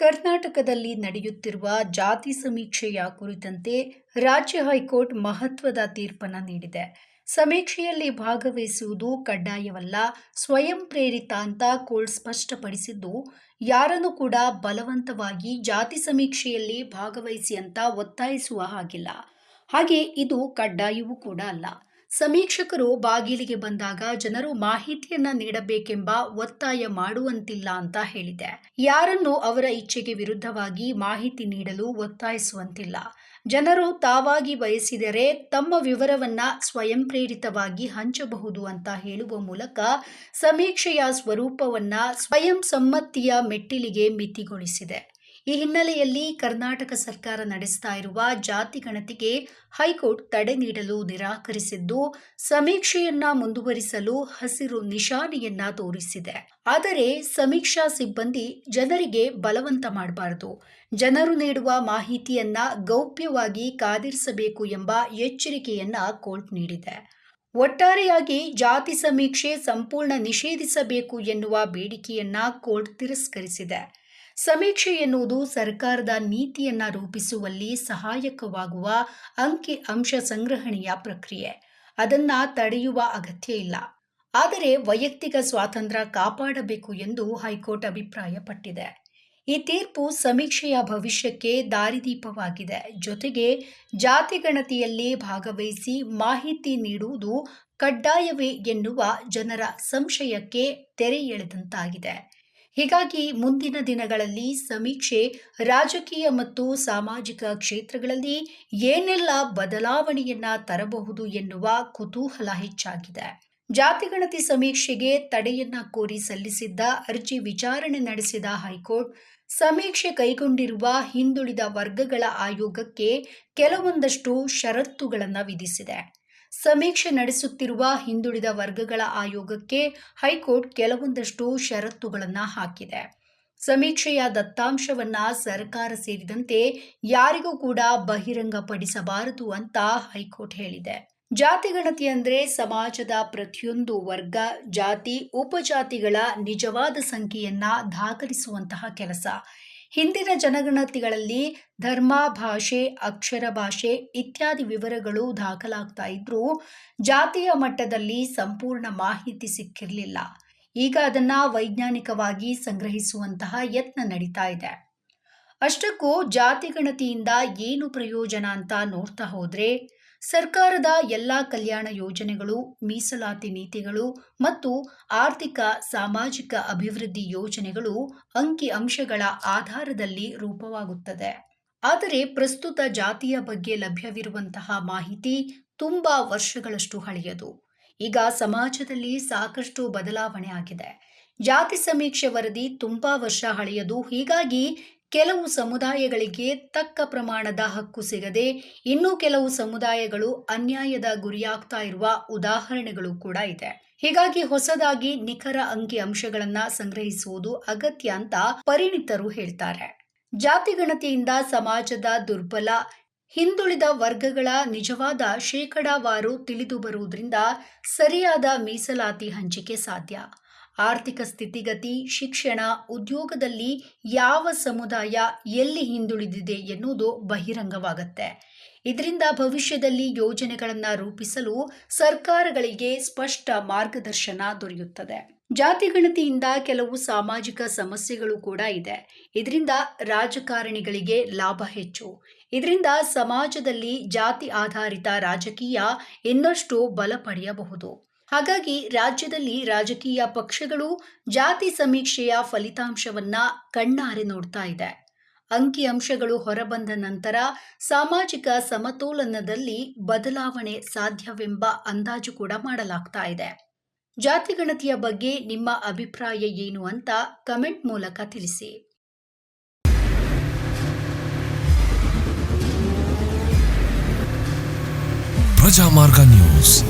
ಕರ್ನಾಟಕದಲ್ಲಿ ನಡೆಯುತ್ತಿರುವ ಜಾತಿ ಸಮೀಕ್ಷೆಯ ಕುರಿತಂತೆ ರಾಜ್ಯ ಹೈಕೋರ್ಟ್ ಮಹತ್ವದ ತೀರ್ಪನ್ನು ನೀಡಿದೆ. ಸಮೀಕ್ಷೆಯಲ್ಲಿ ಭಾಗವಹಿಸುವುದು ಕಡ್ಡಾಯವಲ್ಲ, ಸ್ವಯಂ ಪ್ರೇರಿತ ಅಂತ ಕೋರ್ಟ್ ಸ್ಪಷ್ಟಪಡಿಸಿದ್ದು, ಯಾರನ್ನು ಕೂಡ ಬಲವಂತವಾಗಿ ಜಾತಿ ಸಮೀಕ್ಷೆಯಲ್ಲಿ ಭಾಗವಹಿಸಿ ಅಂತ ಒತ್ತಾಯಿಸುವ ಹಾಗಿಲ್ಲ. ಹಾಗೆ ಇದು ಕಡ್ಡಾಯವೂ ಕೂಡ ಅಲ್ಲ. ಸಮೀಕ್ಷಕರು ಬಾಗಿಲಿಗೆ ಬಂದಾಗ ಜನರು ಮಾಹಿತಿಯನ್ನ ನೀಡಬೇಕೆಂಬ ಒತ್ತಾಯ ಮಾಡುವಂತಿಲ್ಲ ಅಂತ ಹೇಳಿದೆ. ಯಾರನ್ನು ಅವರ ಇಚ್ಛೆಗೆ ವಿರುದ್ಧವಾಗಿ ಮಾಹಿತಿ ನೀಡಲು ಒತ್ತಾಯಿಸುವಂತಿಲ್ಲ. ಜನರು ತಾವಾಗಿ ಬಯಸಿದರೆ ತಮ್ಮ ವಿವರವನ್ನ ಸ್ವಯಂ ಪ್ರೇರಿತವಾಗಿ ಹಂಚಬಹುದು ಅಂತ ಹೇಳುವ ಮೂಲಕ ಸಮೀಕ್ಷೆಯ ಸ್ವರೂಪವನ್ನ ಸ್ವಯಂ ಸಮ್ಮತಿಯ ಮೆಟ್ಟಿಲಿಗೆ ಮಿತಿಗೊಳಿಸಿದೆ. ಈ ಹಿನ್ನೆಲೆಯಲ್ಲಿ ಕರ್ನಾಟಕ ಸರ್ಕಾರ ನಡೆಸ್ತಾ ಇರುವ ಜಾತಿ ಗಣತಿಗೆ ಹೈಕೋರ್ಟ್ ತಡೆ ನೀಡಲು ನಿರಾಕರಿಸಿದ್ದು, ಸಮೀಕ್ಷೆಯನ್ನ ಮುಂದುವರಿಸಲು ಹಸಿರು ನಿಶಾನೆಯನ್ನ ತೋರಿಸಿದೆ. ಆದರೆ ಸಮೀಕ್ಷಾ ಸಿಬ್ಬಂದಿ ಜನರಿಗೆ ಬಲವಂತ ಮಾಡಬಾರದು. ಜನರು ನೀಡುವ ಮಾಹಿತಿಯನ್ನ ಗೌಪ್ಯವಾಗಿ ಕಾದಿರಿಸಬೇಕು ಎಂಬ ಎಚ್ಚರಿಕೆಯನ್ನ ಕೋರ್ಟ್ ನೀಡಿದೆ. ಒಟ್ಟಾರೆಯಾಗಿ ಜಾತಿ ಸಮೀಕ್ಷೆ ಸಂಪೂರ್ಣ ನಿಷೇಧಿಸಬೇಕು ಎನ್ನುವ ಬೇಡಿಕೆಯನ್ನ ಕೋರ್ಟ್ ತಿರಸ್ಕರಿಸಿದೆ. ಸಮೀಕ್ಷೆ ಎನ್ನುವುದು ಸರ್ಕಾರದ ನೀತಿಯನ್ನ ರೂಪಿಸುವಲ್ಲಿ ಸಹಾಯಕವಾಗುವ ಅಂಕಿ ಅಂಶ ಸಂಗ್ರಹಣೆಯ ಪ್ರಕ್ರಿಯೆ. ಅದನ್ನ ತಡೆಯುವ ಅಗತ್ಯ ಇಲ್ಲ. ಆದರೆ ವೈಯಕ್ತಿಕ ಸ್ವಾತಂತ್ರ್ಯ ಕಾಪಾಡಬೇಕು ಎಂದು ಹೈಕೋರ್ಟ್ ಅಭಿಪ್ರಾಯಪಟ್ಟಿದೆ. ಈ ತೀರ್ಪು ಸಮೀಕ್ಷೆಯ ಭವಿಷ್ಯಕ್ಕೆ ದಾರಿದೀಪವಾಗಿದೆ. ಜೊತೆಗೆ ಜಾತಿ ಗಣತಿಯಲ್ಲಿ ಭಾಗವಹಿಸಿ ಮಾಹಿತಿ ನೀಡುವುದು ಕಡ್ಡಾಯವೇ ಎನ್ನುವ ಜನರ ಸಂಶಯಕ್ಕೆ ತೆರೆ ಎಳೆದಂತಾಗಿದೆ. ಹೀಗಾಗಿ ಮುಂದಿನ ದಿನಗಳಲ್ಲಿ ಸಮೀಕ್ಷೆ ರಾಜಕೀಯ ಮತ್ತು ಸಾಮಾಜಿಕ ಕ್ಷೇತ್ರಗಳಲ್ಲಿ ಏನೆಲ್ಲ ಬದಲಾವಣೆಯನ್ನ ತರಬಹುದು ಎನ್ನುವ ಕುತೂಹಲ ಹೆಚ್ಚಾಗಿದೆ. ಜಾತಿಗಣತಿ ಸಮೀಕ್ಷೆಗೆ ತಡೆಯನ್ನ ಕೋರಿ ಸಲ್ಲಿಸಿದ್ದ ಅರ್ಜಿ ವಿಚಾರಣೆ ನಡೆಸಿದ ಹೈಕೋರ್ಟ್, ಸಮೀಕ್ಷೆ ಕೈಗೊಂಡಿರುವ ಹಿಂದುಳಿದ ವರ್ಗಗಳ ಆಯೋಗಕ್ಕೆ ಕೆಲವೊಂದಷ್ಟು ಷರತ್ತುಗಳನ್ನು ವಿಧಿಸಿದೆ. ಸಮೀಕ್ಷೆ ನಡೆಸುತ್ತಿರುವ ಹಿಂದುಳಿದ ವರ್ಗಗಳ ಆಯೋಗಕ್ಕೆ ಹೈಕೋರ್ಟ್ ಕೆಲವೊಂದಷ್ಟು ಷರತ್ತುಗಳನ್ನು ಹಾಕಿದೆ. ಸಮೀಕ್ಷೆಯ ದತ್ತಾಂಶವನ್ನ ಸರ್ಕಾರ ಸೇರಿದಂತೆ ಯಾರಿಗೂ ಕೂಡ ಬಹಿರಂಗಪಡಿಸಬಾರದು ಅಂತ ಹೈಕೋರ್ಟ್ ಹೇಳಿದೆ. ಜಾತಿಗಣತಿ ಅಂದ್ರೆ ಸಮಾಜದ ಪ್ರತಿಯೊಂದು ವರ್ಗ, ಜಾತಿ, ಉಪಜಾತಿಗಳ ನಿಜವಾದ ಸಂಖ್ಯೆಯನ್ನ ದಾಖಲಿಸುವಂತಹ ಕೆಲಸ. ಹಿಂದಿನ ಜನಗಣತಿಗಳಲ್ಲಿ ಧರ್ಮ, ಭಾಷೆ, ಅಕ್ಷರ ಭಾಷೆ ಇತ್ಯಾದಿ ವಿವರಗಳು ದಾಖಲಾಗ್ತಾ ಇದ್ರೂ ಜಾತಿಯ ಮಟ್ಟದಲ್ಲಿ ಸಂಪೂರ್ಣ ಮಾಹಿತಿ ಸಿಕ್ಕಿರಲಿಲ್ಲ. ಈಗ ಅದನ್ನ ವೈಜ್ಞಾನಿಕವಾಗಿ ಸಂಗ್ರಹಿಸುವಂತಹ ಯತ್ನ ನಡೀತಾ ಇದೆ. ಅಷ್ಟಕ್ಕೂ ಜಾತಿ ಗಣತಿಯಿಂದ ಏನು ಪ್ರಯೋಜನ ಅಂತ ನೋಡ್ತಾ ಹೋದ್ರೆ ಸರ್ಕಾರದ ಎಲ್ಲ ಕಲ್ಯಾಣ ಯೋಜನೆಗಳು, ಮೀಸಲಾತಿ ನೀತಿಗಳು ಮತ್ತು ಆರ್ಥಿಕ, ಸಾಮಾಜಿಕ ಅಭಿವೃದ್ಧಿ ಯೋಜನೆಗಳು ಅಂಕಿಅಂಶಗಳ ಆಧಾರದಲ್ಲಿ ರೂಪವಾಗುತ್ತದೆ. ಆದರೆ ಪ್ರಸ್ತುತ ಜಾತಿಯ ಬಗ್ಗೆ ಲಭ್ಯವಿರುವಂತಹ ಮಾಹಿತಿ ತುಂಬಾ ವರ್ಷಗಳಷ್ಟು ಹಳೆಯದು. ಈಗ ಸಮಾಜದಲ್ಲಿ ಸಾಕಷ್ಟು ಬದಲಾವಣೆ ಆಗಿದೆ. ಜಾತಿ ಸಮೀಕ್ಷೆ ವರದಿ ತುಂಬಾ ವರ್ಷ ಹಳೆಯದು. ಹೀಗಾಗಿ ಕೆಲವು ಸಮುದಾಯಗಳಿಗೆ ತಕ್ಕ ಪ್ರಮಾಣದ ಹಕ್ಕು ಸಿಗದೆ ಇನ್ನೂ ಕೆಲವು ಸಮುದಾಯಗಳು ಅನ್ಯಾಯದ ಗುರಿಯಾಗ್ತಾ ಇರುವ ಉದಾಹರಣೆಗಳು ಕೂಡ ಇದೆ. ಹೀಗಾಗಿ ಹೊಸದಾಗಿ ನಿಖರ ಅಂಕಿ ಅಂಶಗಳನ್ನ ಸಂಗ್ರಹಿಸುವುದು ಅಗತ್ಯ ಅಂತ ಪರಿಣಿತರು ಹೇಳ್ತಾರೆ. ಜಾತಿ ಗಣತಿಯಿಂದ ಸಮಾಜದ ದುರ್ಬಲ, ಹಿಂದುಳಿದ ವರ್ಗಗಳ ನಿಜವಾದ ಶೇಕಡಾವಾರು ತಿಳಿದು ಬರುವುದರಿಂದ ಸರಿಯಾದ ಮೀಸಲಾತಿ ಹಂಚಿಕೆ ಸಾಧ್ಯ. ಆರ್ಥಿಕ ಸ್ಥಿತಿಗತಿ, ಶಿಕ್ಷಣ, ಉದ್ಯೋಗದಲ್ಲಿ ಯಾವ ಸಮುದಾಯ ಎಲ್ಲಿ ಹಿಂದುಳಿದಿದೆ ಎನ್ನುವುದು ಬಹಿರಂಗವಾಗುತ್ತೆ. ಇದರಿಂದ ಭವಿಷ್ಯದಲ್ಲಿ ಯೋಜನೆಗಳನ್ನು ರೂಪಿಸಲು ಸರ್ಕಾರಗಳಿಗೆ ಸ್ಪಷ್ಟ ಮಾರ್ಗದರ್ಶನ ದೊರೆಯುತ್ತದೆ. ಜಾತಿಗಣತಿಯಿಂದ ಕೆಲವು ಸಾಮಾಜಿಕ ಸಮಸ್ಯೆಗಳು ಕೂಡ ಇದೆ. ಇದರಿಂದ ರಾಜಕಾರಣಿಗಳಿಗೆ ಲಾಭ ಹೆಚ್ಚು. ಇದರಿಂದ ಸಮಾಜದಲ್ಲಿ ಜಾತಿ ಆಧಾರಿತ ರಾಜಕೀಯ ಇನ್ನಷ್ಟು ಬಲ ಪಡೆಯಬಹುದು. ಹಾಗಾಗಿ ರಾಜ್ಯದಲ್ಲಿ ರಾಜಕೀಯ ಪಕ್ಷಗಳು ಜಾತಿ ಸಮೀಕ್ಷೆಯ ಫಲಿತಾಂಶವನ್ನ ಕಣ್ಣಾರೆ ನೋಡ್ತಾ ಇದೆ. ಅಂಕಿ ಅಂಶಗಳು ಹೊರಬಂದ ನಂತರ ಸಾಮಾಜಿಕ ಸಮತೋಲನದಲ್ಲಿ ಬದಲಾವಣೆ ಸಾಧ್ಯವೆಂಬ ಅಂದಾಜು ಕೂಡ ಮಾಡಲಾಗ್ತಾ ಇದೆ. ಜಾತಿಗಣತಿಯ ಬಗ್ಗೆ ನಿಮ್ಮ ಅಭಿಪ್ರಾಯ ಏನು ಅಂತ ಕಮೆಂಟ್ ಮೂಲಕ ತಿಳಿಸಿ. ಪ್ರಜಾಮಾರ್ಗ ನ್ಯೂಸ್.